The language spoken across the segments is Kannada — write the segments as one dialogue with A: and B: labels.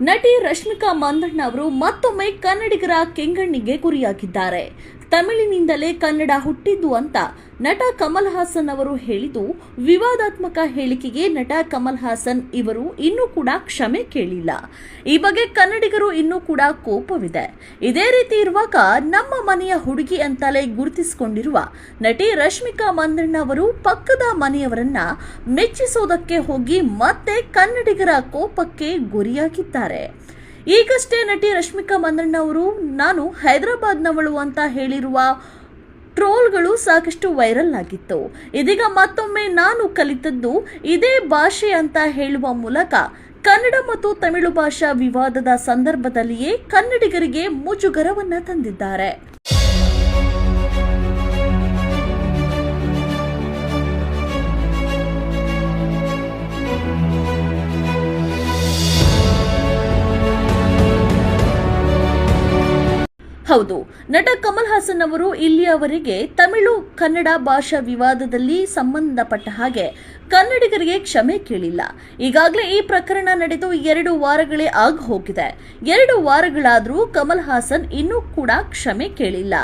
A: ನಟಿ ರಶ್ಮಿಕಾ ಮಂದಣ್ಣ ಅವರು ಮತ್ತೊಮ್ಮೆ ಕನ್ನಡಿಗರ ಕೆಂಗಣ್ಣಿಗೆ ಗುರಿಯಾಗಿದ್ದಾರೆ. ತಮಿಳಿನಿಂದಲೇ ಕನ್ನಡ ಹುಟ್ಟಿದ್ದು ಅಂತ ನಟ ಕಮಲ್ ಹಾಸನ್ ಅವರು ಹೇಳಿದ್ದು. ವಿವಾದಾತ್ಮಕ ಹೇಳಿಕೆಗೆ ನಟ ಕಮಲ್ ಹಾಸನ್ ಇವರು ಇನ್ನೂ ಕೂಡ ಕ್ಷಮೆ ಕೇಳಿಲ್ಲ. ಈ ಬಗ್ಗೆ ಕನ್ನಡಿಗರು ಇನ್ನೂ ಕೂಡ ಕೋಪವಿದೆ. ಇದೇ ರೀತಿ ಇರುವಾಗ ನಮ್ಮ ಮನೆಯ ಹುಡುಗಿ ಅಂತಲೇ ಗುರುತಿಸಿಕೊಂಡಿರುವ ನಟಿ ರಶ್ಮಿಕಾ ಮಂದಣ್ಣ ಅವರು ಪಕ್ಕದ ಮನೆಯವರನ್ನ ಮೆಚ್ಚಿಸೋದಕ್ಕೆ ಹೋಗಿ ಮತ್ತೆ ಕನ್ನಡಿಗರ ಕೋಪಕ್ಕೆ ಗುರಿಯಾಗಿದ್ದಾರೆ. ಈಗಷ್ಟೇ ನಟಿ ರಶ್ಮಿಕಾ ಮಂದಣ್ಣ ಅವರು, ನಾನು ಹೈದರಾಬಾದ್ನವಳು ಅಂತ ಹೇಳಿರುವ ಟ್ರೋಲ್ಗಳು ಸಾಕಷ್ಟು ವೈರಲ್ ಆಗಿತ್ತು. ಇದೀಗ ಮತ್ತೊಮ್ಮೆ ನಾನು ಕಲಿತದ್ದು ಇದೇ ಭಾಷೆ ಅಂತ ಹೇಳುವ ಮೂಲಕ ಕನ್ನಡ ಮತ್ತು ತಮಿಳು ಭಾಷಾ ವಿವಾದದ ಸಂದರ್ಭದಲ್ಲಿಯೇ ಕನ್ನಡಿಗರಿಗೆ ಮುಜುಗರವನ್ನ ತಂದಿದ್ದಾರೆ. ಹೌದು. ನಟ ಕಮಲ್ ಹಾಸನ್ ಅವರು ಇಲ್ಲಿಯವರೆಗೆ ತಮಿಳು ಕನ್ನಡ ಭಾಷಾ ವಿವಾದದಲ್ಲಿ ಸಂಬಂಧಪಟ್ಟ ಹಾಗೆ ಕನ್ನಡಿಗರಿಗೆ ಕ್ಷಮೆ ಕೇಳಿಲ್ಲ. ಈಗಾಗಲೇ ಈ ಪ್ರಕರಣ ನಡೆದು ಎರಡು ವಾರಗಳೇ ಆಗ ಹೋಗಿದೆ. ಎರಡು ವಾರಗಳಾದರೂ ಕಮಲ್ ಹಾಸನ್ ಇನ್ನೂ ಕೂಡ ಕ್ಷಮೆ ಕೇಳಿಲ್ಲ.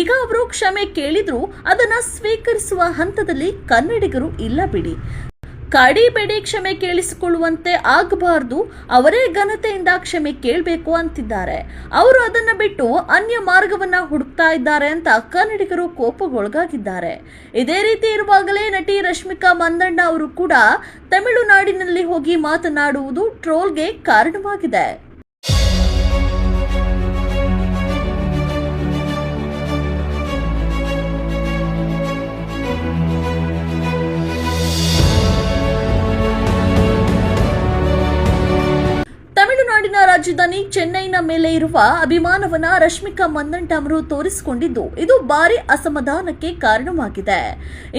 A: ಈಗ ಅವರು ಕ್ಷಮೆ ಕೇಳಿದ್ರು ಅದನ್ನು ಸ್ವೀಕರಿಸುವ ಹಂತದಲ್ಲಿ ಕನ್ನಡಿಗರು ಇಲ್ಲ ಬಿಡಿ. ಕಾಡಿಬೇಡಿ ಕ್ಷಮೆ ಕೇಳಿಸಿಕೊಳ್ಳುವಂತೆ ಆಗಬಾರ್ದು, ಅವರೇ ಘನತೆಯಿಂದ ಕ್ಷಮೆ ಕೇಳಬೇಕು ಅಂತಿದ್ದಾರೆ. ಅವರು ಅದನ್ನ ಬಿಟ್ಟು ಅನ್ಯ ಮಾರ್ಗವನ್ನ ಹುಡುಕ್ತಾ ಇದ್ದಾರೆ ಅಂತ ಕನ್ನಡಿಗರು ಕೋಪಗೊಳಗಾಗಿದ್ದಾರೆ ಇದೇ ರೀತಿ ಇರುವಾಗಲೇ ನಟಿ ರಶ್ಮಿಕಾ ಮಂದಣ್ಣ ಅವರು ಕೂಡ ತಮಿಳುನಾಡಿನಲ್ಲಿ ಹೋಗಿ ಮಾತನಾಡುವುದು ಟ್ರೋಲ್ಗೆ ಕಾರಣವಾಗಿದೆ. ರಾಜಧಾನಿ ಚೆನ್ನೈನ ಮೇಲೆ ಇರುವ ಅಭಿಮಾನವನ್ನ ರಶ್ಮಿಕಾ ಮಂದಂಟ ಅವರು ತೋರಿಸಿಕೊಂಡಿದ್ದು, ಇದು ಭಾರಿ ಅಸಮಾಧಾನಕ್ಕೆ ಕಾರಣವಾಗಿದೆ.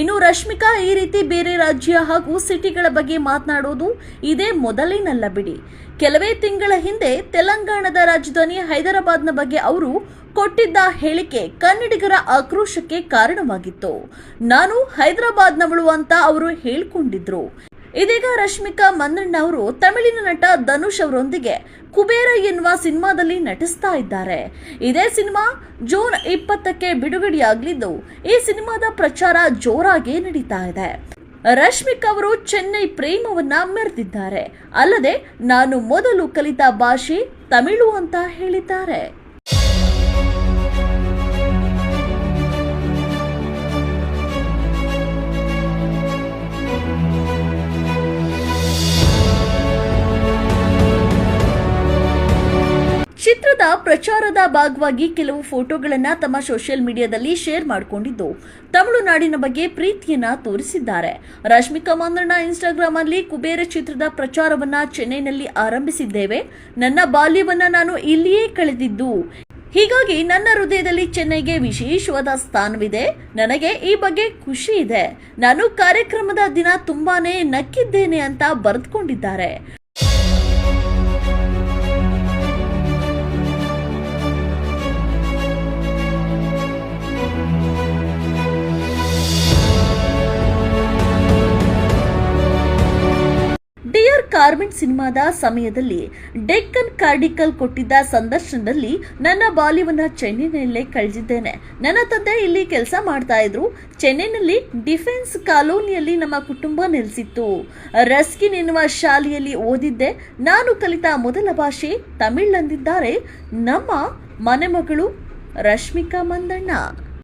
A: ಇನ್ನು ರಶ್ಮಿಕಾ ಈ ರೀತಿ ಬೇರೆ ರಾಜ್ಯ ಹಾಗೂ ಸಿಟಿಗಳ ಬಗ್ಗೆ ಮಾತನಾಡೋದು ಇದೇ ಮೊದಲೇನಲ್ಲ ಬಿಡಿ. ಕೆಲವೇ ತಿಂಗಳ ಹಿಂದೆ ತೆಲಂಗಾಣದ ರಾಜಧಾನಿ ಹೈದರಾಬಾದ್ನ ಬಗ್ಗೆ ಅವರು ಕೊಟ್ಟಿದ್ದ ಹೇಳಿಕೆ ಕನ್ನಡಿಗರ ಆಕ್ರೋಶಕ್ಕೆ ಕಾರಣವಾಗಿತ್ತು. ನಾನು ಹೈದರಾಬಾದ್ನವಳು ಅಂತ ಅವರು ಹೇಳ್ಕೊಂಡಿದ್ರು. ಇದೀಗ ರಶ್ಮಿಕಾ ಮಂದಣ್ಣ ಅವರು ತಮಿಳಿನ ನಟ ಧನುಷ್ ಅವರೊಂದಿಗೆ ಕುಬೇರ ಎನ್ನುವ ಸಿನಿಮಾದಲ್ಲಿ ನಟಿಸ್ತಾ ಇದ್ದಾರೆ. ಇದೇ ಸಿನಿಮಾ ಜೂನ್ ಇಪ್ಪತ್ತಕ್ಕೆ ಬಿಡುಗಡೆಯಾಗಲಿದ್ದು, ಈ ಸಿನಿಮಾದ ಪ್ರಚಾರ ಜೋರಾಗಿ ನಡೀತಾ ಇದೆ. ರಶ್ಮಿಕಾ ಅವರು ಚೆನ್ನೈ ಪ್ರೇಮವನ್ನ ಮೆರೆದಿದ್ದಾರೆ. ಅಲ್ಲದೆ, ನಾನು ಮೊದಲು ಕಲಿತ ಭಾಷೆ ತಮಿಳು ಅಂತ ಹೇಳಿದ್ದಾರೆ. ಪ್ರಚಾರದ ಭಾಗವಾಗಿ ಕೆಲವು ಫೋಟೋಗಳನ್ನು ತಮ್ಮ ಸೋಷಿಯಲ್ ಮೀಡಿಯಾದಲ್ಲಿ ಶೇರ್ ಮಾಡಿಕೊಂಡಿದ್ದು, ತಮಿಳುನಾಡಿನ ಬಗ್ಗೆ ಪ್ರೀತಿಯನ್ನ ತೋರಿಸಿದ್ದಾರೆ. ರಶ್ಮಿಕಾ ಮಂದಣ್ಣ ಇನ್ಸ್ಟಾಗ್ರಾಮ್ ಅಲ್ಲಿ ಕುಬೇರ ಚಿತ್ರದ ಪ್ರಚಾರವನ್ನ ಚೆನ್ನೈನಲ್ಲಿ ಆರಂಭಿಸಿದ್ದೇವೆ. ನನ್ನ ಬಾಲ್ಯವನ್ನ ನಾನು ಇಲ್ಲಿಯೇ ಕಳೆದಿದ್ದು. ಹೀಗಾಗಿ ನನ್ನ ಹೃದಯದಲ್ಲಿ ಚೆನ್ನೈಗೆ ವಿಶೇಷವಾದ ಸ್ಥಾನವಿದೆ. ನನಗೆ ಈ ಬಗ್ಗೆ ಖುಷಿ ಇದೆ. ನಾನು ಕಾರ್ಯಕ್ರಮದ ದಿನ ತುಂಬಾನೇ ನಕ್ಕಿದ್ದೇನೆ ಅಂತ ಬರೆದುಕೊಂಡಿದ್ದಾರೆ. ಕಾರ್ಮೆಂಟ್ ಸಿನಿಮಾದ ಸಮಯದಲ್ಲಿ ಡೆಕ್ಕನ್ ಕಾರ್ಡಿಕಲ್ ಕೊಟ್ಟಿದ್ದ ಸಂದರ್ಶನದಲ್ಲಿ ನನ್ನ ಬಾಲ್ಯವನ್ನು ಚೆನ್ನೈನಲ್ಲೇ ಕಳೆದಿದ್ದೇನೆ. ನನ್ನ ತಂದೆ ಇಲ್ಲಿ ಕೆಲಸ ಮಾಡ್ತಾ ಇದ್ರು. ಚೆನ್ನೈನಲ್ಲಿ ಡಿಫೆನ್ಸ್ ಕಾಲೋನಿಯಲ್ಲಿ ನಮ್ಮ ಕುಟುಂಬ ನೆಲೆಸಿತ್ತು. ರಸ್ಕಿನ್ ಎನ್ನುವ ಶಾಲೆಯಲ್ಲಿ ಓದಿದ್ದೆ. ನಾನು ಕಲಿತ ಮೊದಲ ಭಾಷೆ ತಮಿಳ್ ಅಂದಿದ್ದಾರೆ. ನಮ್ಮ ಮನೆಮಗಳು ರಶ್ಮಿಕಾ ಮಂದಣ್ಣ.